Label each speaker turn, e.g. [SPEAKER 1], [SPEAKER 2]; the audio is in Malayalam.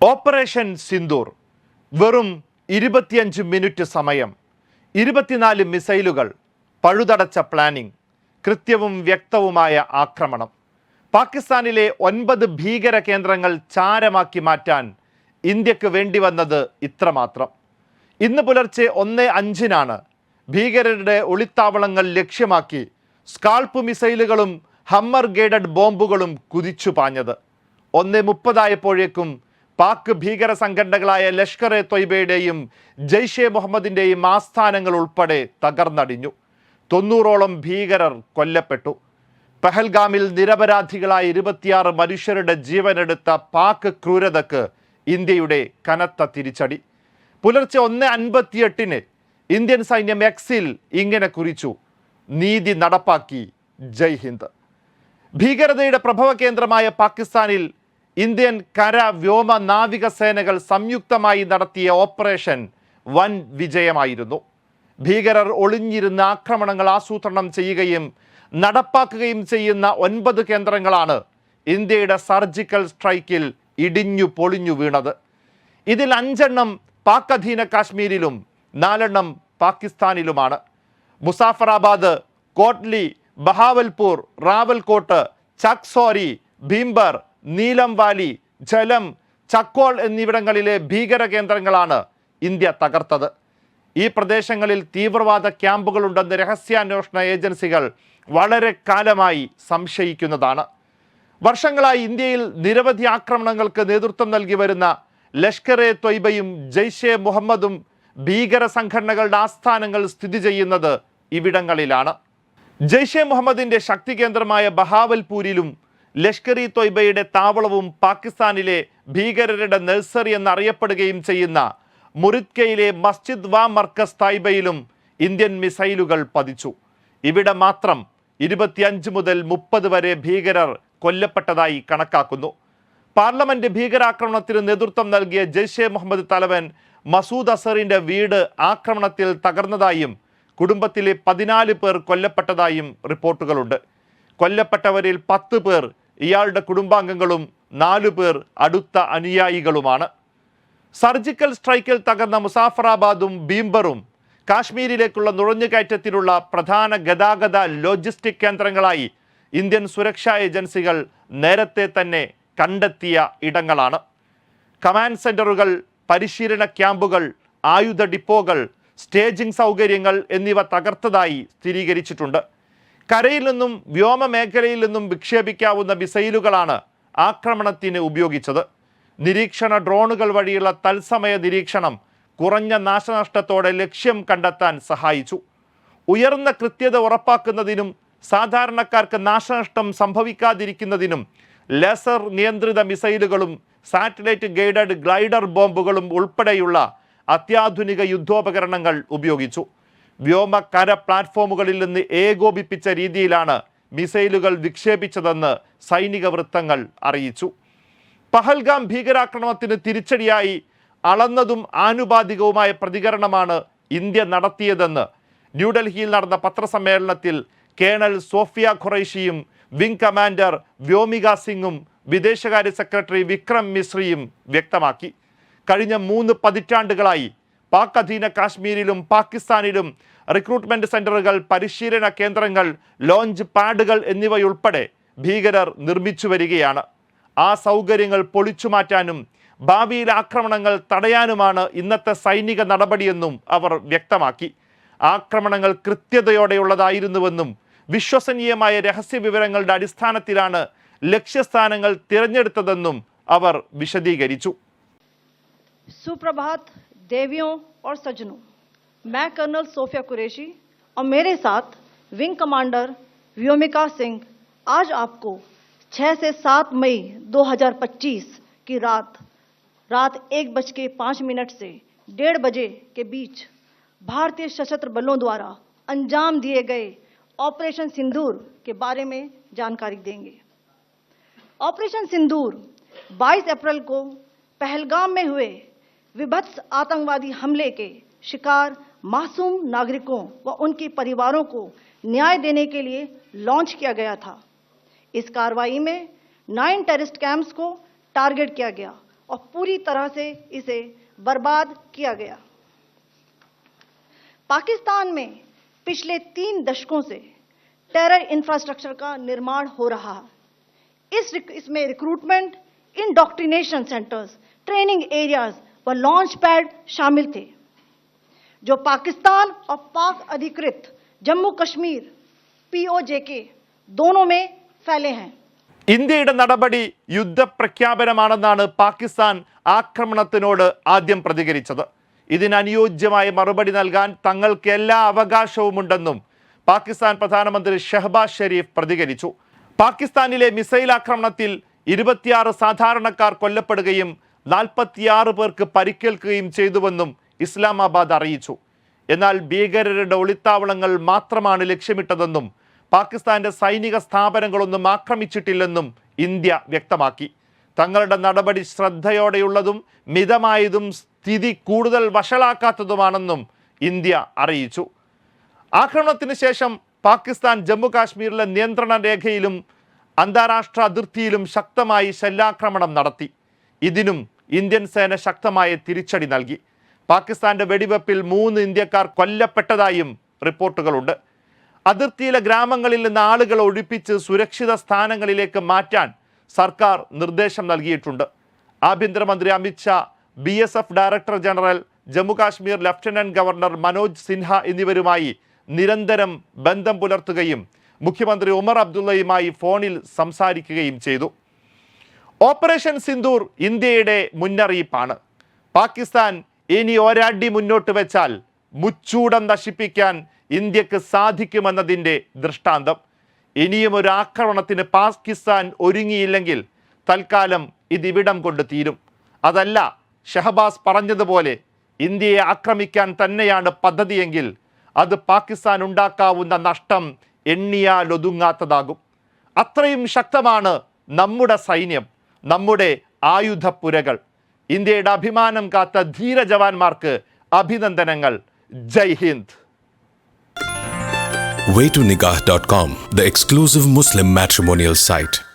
[SPEAKER 1] ഓപ്പറേഷൻ സിന്ദൂർ വെറും ഇരുപത്തിയഞ്ച് മിനിറ്റ് സമയം ഇരുപത്തിനാല് മിസൈലുകൾ പഴുതടച്ച പ്ലാനിംഗ് കൃത്യവും വ്യക്തവുമായ ആക്രമണം. പാകിസ്ഥാനിലെ ഒൻപത് ഭീകര കേന്ദ്രങ്ങൾ ചാരമാക്കി മാറ്റാൻ ഇന്ത്യയ്ക്ക് വേണ്ടി വന്നത് ഇത്രമാത്രം. ഇന്ന് പുലർച്ചെ ഒന്ന് അഞ്ചിനാണ് ഭീകരരുടെ ഒളിത്താവളങ്ങൾ ലക്ഷ്യമാക്കി സ്കാൾപ്പ് മിസൈലുകളും ഹമ്മർ ഗേഡഡ് ബോംബുകളും കുതിച്ചു പാഞ്ഞത്. ഒന്ന് മുപ്പതായപ്പോഴേക്കും പാക് ഭീകര സംഘടനകളായ ലഷ്കർ എ തൊയ്ബയുടെയും ജയ്ഷെ മുഹമ്മദിന്റെയും ആസ്ഥാനങ്ങൾ ഉൾപ്പെടെ തകർന്നടിഞ്ഞു. തൊണ്ണൂറോളം ഭീകരർ കൊല്ലപ്പെട്ടു. പെഹൽഗാമിൽ നിരപരാധികളായ ഇരുപത്തിയാറ് മനുഷ്യരുടെ ജീവനെടുത്ത പാക് ക്രൂരതക്ക് ഇന്ത്യയുടെ കനത്ത തിരിച്ചടി. പുലർച്ചെ ഒന്ന് അൻപത്തിയെട്ടിന് ഇന്ത്യൻ സൈന്യം എക്സിൽ ഇങ്ങനെ കുറിച്ചു നീതി നടപ്പാക്കി ജയ് ഹിന്ദ്. ഭീകരതയുടെ പ്രഭവ കേന്ദ്രമായ പാകിസ്ഥാനിൽ ഇന്ത്യൻ കര വ്യോമ നാവിക സേനകൾ സംയുക്തമായി നടത്തിയ ഓപ്പറേഷൻ വൻ വിജയമായിരുന്നു. ഭീകരർ ഒളിഞ്ഞിരുന്ന ആക്രമണങ്ങൾ ആസൂത്രണം ചെയ്യുകയും നടപ്പാക്കുകയും ചെയ്യുന്ന ഒൻപത് കേന്ദ്രങ്ങളാണ് ഇന്ത്യയുടെ സർജിക്കൽ സ്ട്രൈക്കിൽ ഇടിഞ്ഞു പൊളിഞ്ഞു വീണത്. ഇതിൽ അഞ്ചെണ്ണം പാക് അധീന കാശ്മീരിലും നാലെണ്ണം പാകിസ്ഥാനിലുമാണ്. മുസാഫറാബാദ് കോട്ട്ലി ബഹാവൽപൂർ റാവൽകോട്ട് ചക്സോരി ഭീംബർ നീലം വാലി ജലം ചക്കോൾ എന്നിവിടങ്ങളിലെ ഭീകര കേന്ദ്രങ്ങളാണ് ഇന്ത്യ തകർത്തത്. ഈ പ്രദേശങ്ങളിൽ തീവ്രവാദ ക്യാമ്പുകളുണ്ടെന്ന് രഹസ്യാന്വേഷണ ഏജൻസികൾ വളരെ കാലമായി സംശയിക്കുന്നതാണ്. വർഷങ്ങളായി ഇന്ത്യയിൽ നിരവധി ആക്രമണങ്ങൾക്ക് നേതൃത്വം നൽകി വരുന്ന ലഷ്കർ എ തൊയ്ബയും ജയ്ഷെ മുഹമ്മദും ഭീകര സംഘടനകളുടെ ആസ്ഥാനങ്ങൾ സ്ഥിതി ചെയ്യുന്നത് ഇവിടങ്ങളിലാണ്. ജയ്ഷെ മുഹമ്മദിന്റെ ശക്തി കേന്ദ്രമായ ബഹാവൽപൂരിലും ലഷ്കർ ഇ തൊയ്ബയുടെ താവളവും പാകിസ്ഥാനിലെ ഭീകരരുടെ നഴ്സറി എന്നറിയപ്പെടുകയും ചെയ്യുന്ന മുറിത്കയിലെ മസ്ജിദ് വാ മർക്കസ് തായ്ബയിലും ഇന്ത്യൻ മിസൈലുകൾ പതിച്ചു. ഇവിടെ മാത്രം ഇരുപത്തിയഞ്ച് മുതൽ മുപ്പത് വരെ ഭീകരർ കൊല്ലപ്പെട്ടതായി കണക്കാക്കുന്നു. പാർലമെന്റ് ഭീകരാക്രമണത്തിന് നേതൃത്വം നൽകിയ ജയ്ഷെ മുഹമ്മദ് തലവൻ മസൂദ് അസറിന്റെ വീട് ആക്രമണത്തിൽ തകർന്നതായും കുടുംബത്തിലെ പതിനാല് പേർ കൊല്ലപ്പെട്ടതായും റിപ്പോർട്ടുകളുണ്ട്. കൊല്ലപ്പെട്ടവരിൽ പത്ത് പേർ ഇയാളുടെ കുടുംബാംഗങ്ങളും നാലു പേർ അടുത്ത അനുയായികളുമാണ്. സർജിക്കൽ സ്ട്രൈക്കിൽ തകർന്ന മുസാഫറാബാദും ബീംബറും കാശ്മീരിലേക്കുള്ള നുഴഞ്ഞുകയറ്റത്തിനുള്ള പ്രധാന ഗതാഗത ലോജിസ്റ്റിക് കേന്ദ്രങ്ങളായി ഇന്ത്യൻ സുരക്ഷാ ഏജൻസികൾ നേരത്തെ തന്നെ കണ്ടെത്തിയ ഇടങ്ങളാണ്. കമാൻഡ് സെന്ററുകൾ പരിശീലന ക്യാമ്പുകൾ ആയുധ ഡിപ്പോകൾ സ്റ്റേജിംഗ് സൗകര്യങ്ങൾ എന്നിവ തകർത്തതായി സ്ഥിരീകരിച്ചിട്ടുണ്ട്. കരയിൽ നിന്നും വ്യോമ മേഖലയിൽ നിന്നും വിക്ഷേപിക്കാവുന്ന മിസൈലുകളാണ് ആക്രമണത്തിന് ഉപയോഗിച്ചത്. നിരീക്ഷണ ഡ്രോണുകൾ വഴിയുള്ള തത്സമയ നിരീക്ഷണം കുറഞ്ഞ നാശനഷ്ടത്തോടെ ലക്ഷ്യം കണ്ടെത്താൻ സഹായിച്ചു. ഉയർന്ന കൃത്യത ഉറപ്പാക്കുന്നതിനും സാധാരണക്കാർക്ക് നാശനഷ്ടം സംഭവിക്കാതിരിക്കുന്നതിനും ലേസർ നിയന്ത്രിത മിസൈലുകളും സാറ്റലൈറ്റ് ഗൈഡഡ് ഗ്ലൈഡർ ബോംബുകളും ഉൾപ്പെടെയുള്ള അത്യാധുനിക യുദ്ധോപകരണങ്ങൾ ഉപയോഗിച്ചു. വ്യോമ കര പ്ലാറ്റ്ഫോമുകളിൽ നിന്ന് ഏകോപിപ്പിച്ച രീതിയിലാണ് മിസൈലുകൾ വിക്ഷേപിച്ചതെന്ന് സൈനിക വൃത്തങ്ങൾ അറിയിച്ചു. പഹൽഗാം ഭീകരാക്രമണത്തിന് തിരിച്ചടിയായി അളന്നതും ആനുപാതികവുമായ പ്രതികരണമാണ് ഇന്ത്യ നടത്തിയതെന്ന് ന്യൂഡൽഹിയിൽ നടന്ന പത്രസമ്മേളനത്തിൽ കേണൽ സോഫിയ ഖുറൈഷിയും വിംഗ് കമാൻഡർ വ്യോമിക സിംഗും വിദേശകാര്യ സെക്രട്ടറി വിക്രം മിശ്രിയും വ്യക്തമാക്കി. കഴിഞ്ഞ മൂന്ന് പതിറ്റാണ്ടുകളായി പാക് അധീന കാശ്മീരിലും പാകിസ്ഥാനിലും റിക്രൂട്ട്മെന്റ് സെന്ററുകൾ പരിശീലന കേന്ദ്രങ്ങൾ ലോഞ്ച് പാഡുകൾ എന്നിവയുൾപ്പെടെ ഭീകരർ നിർമ്മിച്ചു വരികയാണ്. ആ സൗകര്യങ്ങൾ പൊളിച്ചു മാറ്റാനും ഭാവിയിൽ ആക്രമണങ്ങൾ തടയാനുമാണ് ഇന്നത്തെ സൈനിക നടപടിയെന്നും അവർ വ്യക്തമാക്കി. ആക്രമണങ്ങൾ കൃത്യതയോടെയുള്ളതായിരുന്നുവെന്നും വിശ്വസനീയമായ രഹസ്യ വിവരങ്ങളുടെ അടിസ്ഥാനത്തിലാണ് ലക്ഷ്യസ്ഥാനങ്ങൾ തിരഞ്ഞെടുത്തതെന്നും അവർ വിശദീകരിച്ചു.
[SPEAKER 2] സുപ്രഭാത് देवियों और सज्जनों, मैं कर्नल सोफिया कुरैशी और मेरे साथ विंग कमांडर व्योमिका सिंह, आज आपको 6 से 7 मई 2025 की रात रात एक बज के मिनट से डेढ़ बजे के बीच भारतीय सशस्त्र बलों द्वारा अंजाम दिए गए ऑपरेशन सिंदूर के बारे में जानकारी देंगे। ऑपरेशन सिंदूर 22 अप्रैल को पहलगाम में हुए विभत्स आतंकवादी हमले के शिकार मासूम नागरिकों व उनके परिवारों को न्याय देने के लिए लॉन्च किया गया था। इस कार्रवाई में नाइन टेररिस्ट कैंप्स को टारगेट किया गया और पूरी तरह से इसे बर्बाद किया गया। पाकिस्तान में पिछले तीन दशकों से टेरर इंफ्रास्ट्रक्चर का निर्माण हो रहा है। इस इसमें recruitment indoctrination centres training areas व लॉन्च पैड शामिल थे जो पाकिस्तान और पाक अधिकृत जम्मू कश्मीर पीओजेके दोनों में फैले हैं
[SPEAKER 1] ഇന്ത്യയുടെ നടപടി യുദ്ധപ്രഖ്യാപനമാണെന്നാണ് പാകിസ്ഥാൻ ആക്രമണത്തിനോട് ആദ്യം പ്രതികരിച്ചത് ഇതിനനുയോജ്യമായ മറുപടി നൽകാൻ തങ്ങൾക്ക് എല്ലാ അവകാശവുമുണ്ടെന്നും പാകിസ്ഥാൻ പ്രധാനമന്ത്രി ഷഹബാസ് ഷെരീഫ് പ്രതികരിച്ചു പാകിസ്ഥാനിലെ മിസൈൽ ആക്രമണത്തിൽ ഇരുപത്തിയാറ് സാധാരണക്കാർ കൊല്ലപ്പെടുകയും നാൽപ്പത്തിയാറ് പേർക്ക് പരിക്കേൽക്കുകയും ചെയ്തുവെന്നും ഇസ്ലാമാബാദ് അറിയിച്ചു. എന്നാൽ ഭീകരരുടെ ഒളിത്താവളങ്ങൾ മാത്രമാണ് ലക്ഷ്യമിട്ടതെന്നും പാകിസ്ഥാന്റെ സൈനിക സ്ഥാപനങ്ങളൊന്നും ആക്രമിച്ചിട്ടില്ലെന്നും ഇന്ത്യ വ്യക്തമാക്കി. തങ്ങളുടെ നടപടി ശ്രദ്ധയോടെയുള്ളതും മിതമായതും സ്ഥിതി കൂടുതൽ വഷളാക്കാത്തതുമാണെന്നും ഇന്ത്യ അറിയിച്ചു. ആക്രമണത്തിന് ശേഷം പാകിസ്ഥാൻ ജമ്മു കാശ്മീരിലെ നിയന്ത്രണ രേഖയിലും അന്താരാഷ്ട്ര അതിർത്തിയിലും ശക്തമായി ശല്യാക്രമണം നടത്തി. ഇതിനും ഇന്ത്യൻ സേന ശക്തമായ തിരിച്ചടി നൽകി. പാകിസ്ഥാന്റെ വെടിവെപ്പിൽ മൂന്ന് ഇന്ത്യക്കാർ കൊല്ലപ്പെട്ടതായും റിപ്പോർട്ടുകളുണ്ട്. അതിർത്തിയിലെ ഗ്രാമങ്ങളിൽ നിന്ന് ആളുകളെ ഒഴിപ്പിച്ച് സുരക്ഷിത സ്ഥാനങ്ങളിലേക്ക് മാറ്റാൻ സർക്കാർ നിർദ്ദേശം നൽകിയിട്ടുണ്ട്. ആഭ്യന്തരമന്ത്രി Amit Shah B S F director general Jammu Kashmir lieutenant governor Manoj Sinha എന്നിവരുമായി നിരന്തരം ബന്ധം പുലർത്തുകയും മുഖ്യമന്ത്രി ഉമർ അബ്ദുള്ളയുമായി ഫോണിൽ സംസാരിക്കുകയും ചെയ്തു. ഓപ്പറേഷൻ സിന്ദൂർ ഇന്ത്യയുടെ മുന്നറിയിപ്പാണ്. പാകിസ്ഥാൻ ഇനി ഒരടി മുന്നോട്ട് വെച്ചാൽ മുച്ചൂടം നശിപ്പിക്കാൻ ഇന്ത്യയ്ക്ക് സാധിക്കുമെന്നതിന്റെ ദൃഷ്ടാന്തം. ഇനിയും ഒരു ആക്രമണത്തിന് പാകിസ്ഥാൻ ഒരുങ്ങിയില്ലെങ്കിൽ തൽക്കാലം ഇതിവിടം കൊണ്ട് തീരും. അതല്ല ഷഹബാസ് പറഞ്ഞതുപോലെ ഇന്ത്യയെ ആക്രമിക്കാൻ തന്നെയാണ് പദ്ധതിയെങ്കിൽ അത് പാകിസ്ഥാൻ ഉണ്ടാക്കാവുന്ന നഷ്ടം എണ്ണിയാലൊതുങ്ങാത്തതാകും അത്രയും ശക്തമാണ് നമ്മുടെ സൈന്യം. നമ്മുടെ ആയുധപ്പുരകൾ. ഇന്ത്യയുടെ അഭിമാനം കാത്ത ധീര ജവാന്മാർക്ക് അഭിനന്ദനങ്ങൾ. ജയ് Hind.
[SPEAKER 3] Waytonikah.com, the exclusive Muslim matrimonial site.